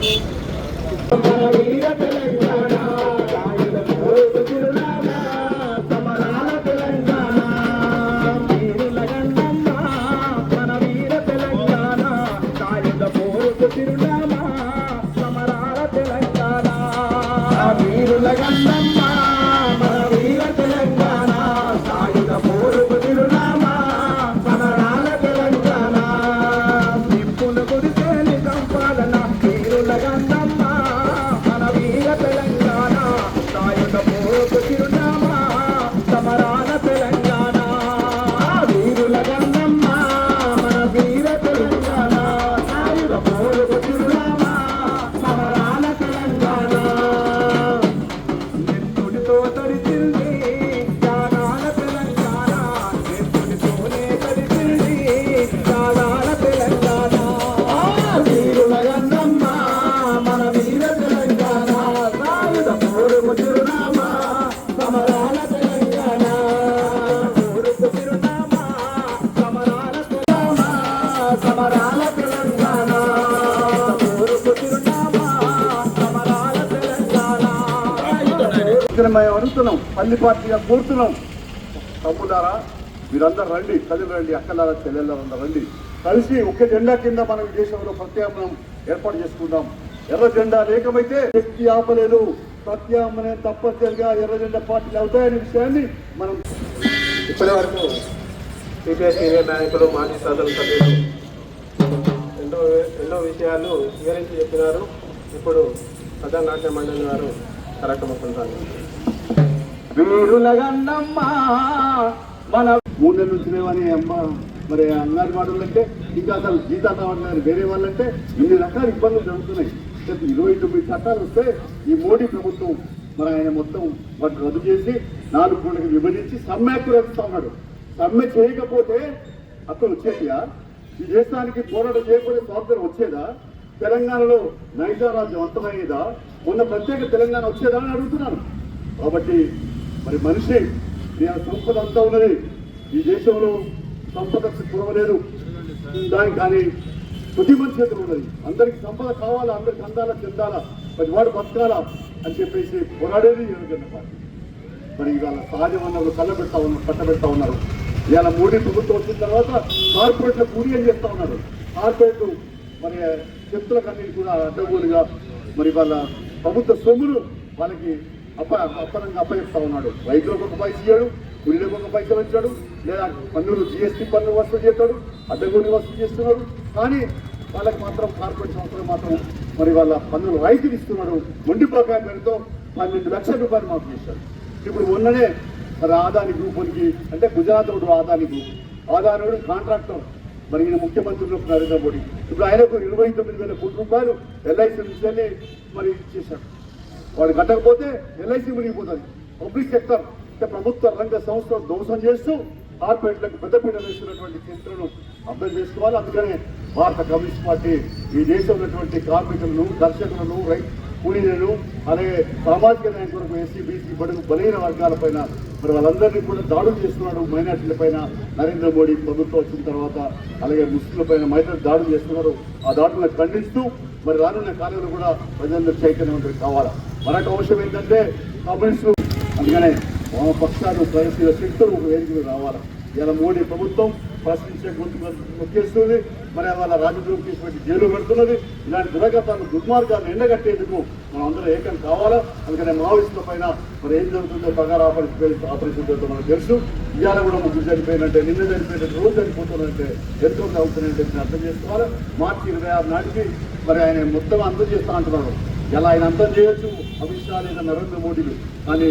వీరుల ఇక్కడ మేము అడుగుతున్నాం పల్లి పార్టీగా కోరుతున్నాం. తమ్ముడారా మీరందరూ రండి తల్లి రండి అక్కలారా చెల్లెళ్ళందరూ రండి. కలిసి ఒక జెండా కింద మనం దేశంలో ప్రత్యామ్నాయం ఏర్పాటు చేసుకుందాం. ఎర్ర జెండా లేకమైతే వ్యక్తి ఆపలేదు. ప్రత్యామ్నాయం తప్పనిసరిగా ఎర్ర జెండా పార్టీలు అవుతాయనే విషయాన్ని మనం ఇప్పటి వరకు సిపిఐ సీనియర్ నాయకులు మాజీ శాసన ఎన్నో ఎన్నో విషయాలు వివరించి చెప్పినారు. ఇప్పుడు ప్రధాన నాట్య మండలి వారు వీరుల గన్నమ్మ మన మూడు నుంచి లేవని అమ్మ మరి అన్నారు అంటే ఇంకా అసలు జీతాలు రావట్లేదు. వేరే వాళ్ళంటే ఇన్ని రకాల ఇబ్బందులు జరుగుతున్నాయి. ఇరవై తొమ్మిది చట్టాలు వస్తే ఈ మోడీ ప్రభుత్వం మరి ఆయన మొత్తం వాటిని రద్దు చేసి నాలుగు కోట్లకి విభజించి సమ్మెకు రద్దుతా సమ్మె చేయకపోతే అక్కడ వచ్చేదియా ఈ దేశానికి పోరాటం చేయకపోతే స్వాతంత్రం వచ్చేదా? తెలంగాణలో నైజారాజ్యం అంతమయ్యేదా? మొన్న ప్రత్యేక తెలంగాణ వచ్చేదా అడుగుతున్నాను. కాబట్టి మరి మనిషి నేను సంపద అంతా ఉన్నది. ఈ దేశంలో సంపద కురవలేదు దానికి కానీ కొద్ది చేతులు ఉన్నది. అందరికి సంపద కావాలా? అందరికి అందాలా? చెందాలా? మరి వాడు బతకాలా? అని చెప్పేసి పోరాడేది జరుగుతున్న పార్టీ. మరి ఇవాళ సహజ వనరులు కళ్ళబెడతా ఉన్నారు కట్టబెడతా ఉన్నారు. ఇవాళ మోడీ ప్రభుత్వం వచ్చిన తర్వాత కార్పొరేట్ల కూలి అని ఉన్నారు. కార్పొరేట్ మరి చెప్తుల కన్నీ కూడా అడ్డగోలుగా మరి వాళ్ళ ప్రభుత్వ సొమ్ములు వాళ్ళకి అప్ప అప్పనంగా అప్పగిస్తా ఉన్నాడు. రైతులకు ఒక పైస ఇయ్యాడు కూలీలకు ఒక పైసలు ఇచ్చాడు లేదా పన్నులు జిఎస్టీ పన్ను వసూలు చేస్తాడు అడ్డగోలు వసూలు చేస్తున్నాడు. కానీ వాళ్ళకి మాత్రం కార్పొరేట్ సంస్థలు మాత్రం మరి వాళ్ళ పన్నులు రైతులు ఇస్తున్నాడు. మొండి బకాయి పేరుతో పన్నెండు లక్షల రూపాయలు మాకు చేశాడు. ఇప్పుడు మొన్ననే మరి ఆదాని గ్రూపులకి అంటే గుజరాత్ ఆదాని గ్రూప్. ఆదాని కాంట్రాక్టర్. మరి ఈయన ముఖ్యమంత్రిలో నరేంద్ర మోడీ. ఇప్పుడు ఆయనకు ఇరవై తొమ్మిది వేల కోట్ల రూపాయలు ఎల్ఐసి నుంచి మరి ఇచ్చేశాడు వాడు కట్టకపోతే ఎల్ఐసి మునిగిపోతుంది. పబ్లిక్ సెక్టర్ అంటే ప్రభుత్వ రంగ సంస్థలు ధ్వంసం చేస్తూ కార్పొరేట్లకు పెద్దపీట వేస్తున్నటువంటి చరిత్రను అర్థం చేసుకోవాలి. అందుకనే భారత కమ్యూనిస్ట్ పార్టీ ఈ దేశంలో ఉన్నటువంటి కార్మికులను దర్శకులను రైతు కూలీలను అలాగే సామాజిక న్యాయం కొరకు ఎస్సీ బీసీ బడుగు బలహీన వర్గాలపైన మరి వాళ్ళందరినీ కూడా దాడులు చేస్తున్నాడు మైనార్టీలపైన నరేంద్ర మోడీ ప్రభుత్వం వచ్చిన తర్వాత అలాగే ముస్లింలపైన మహిళలు మైనార్టీ దాడులు చేస్తున్నారు. ఆ దాడులను ఖండిస్తూ మరి రానున్న కాలంలో కూడా ప్రజలందరూ చైతన్యవంతులు కావాలి? మరొక అంశం ఏంటంటే కమ్యూనిస్టులు అందుకనే వామపక్షాలు ప్రయత్నించిన శక్తులు ఒక వేదికలు రావాలి? ఇలా మోడీ ప్రభుత్వం ప్రశ్నించే గొంతు నొక్కేస్తుంది మరి వాళ్ళ రాజద్రోహం తీసుకొచ్చి జైలు పెడుతున్నది. ఇలాంటి దురగతాలను దుర్మార్గాలను ఎండగట్టేందుకు మనం అందరూ ఏకం కావాలా? అందుకనే మావోయిస్టుల పైన మరి ఏం జరుగుతుందో పగారు ఆపరేషన్ ఆపరేషన్ చేద్దాం మనకు తెలుసు. ఇవాళ కూడా ముగ్గురు చనిపోయినట్టే నిన్న చనిపోయినట్టు రోజు చనిపోతున్నట్టే ఎంతో అవుతున్నాయంటే అర్థం చేసుకోవాలి? మార్చి ఇరవై ఆరు నాటికి మరి ఆయన మొత్తం అందం చేస్తా అంటున్నాడు ఎలా ఆయన అంతం చేయొచ్చు? అమిత్ షా లేదా నరేంద్ర మోడీలు? కానీ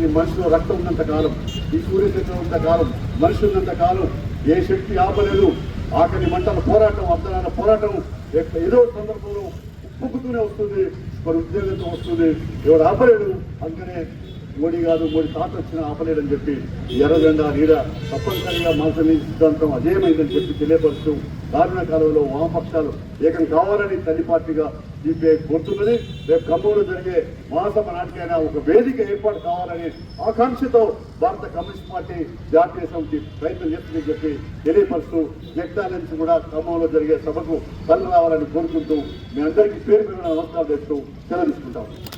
ఈ మనిషిలో రక్తం ఉన్నంత కాలం ఈ సూర్యచక్రం ఉన్నంత కాలం మనిషి ఉన్నంత కాలం ఏ శక్తి ఆపలేదు. ఆఖరి మంటల పోరాటం అర్థమైన పోరాటం ఏదో సందర్భంలో ఉప్పుకుతూనే వస్తుంది మరి ఉద్యోగంతో వస్తుంది. ఎవడు ఆపలేడు. అందుకనే మోడీ కాదు మోడీ తాత వచ్చినా ఆపలేడని చెప్పి ఎర్రజెండా నీడ తప్పనిసరిగా మనసుని సిద్ధాంతం అజేయమైందని చెప్పి తెలియపరుస్తూ దారుణ కాలంలో వామపక్షాలు ఏకం కావాలని తల్లి పార్టీగా కోరుతున్నది రేపు ఖమ్మంలో జరిగే మహాసభ నాటికైనా ఒక వేదిక ఏర్పాటు కావాలని ఆకాంక్షతో భారత కమ్యూనిస్ట్ పార్టీ జాతీయ సమితి ప్రయత్నం చేస్తుందని చెప్పి తెలియపరుస్తూ జగతా నుంచి కూడా ఖమ్మంలో జరిగే సభకు తల్లి రావాలని కోరుకుంటూ మీ అందరికీ పేరు పేరు నమస్కారం చేస్తూ సెలవు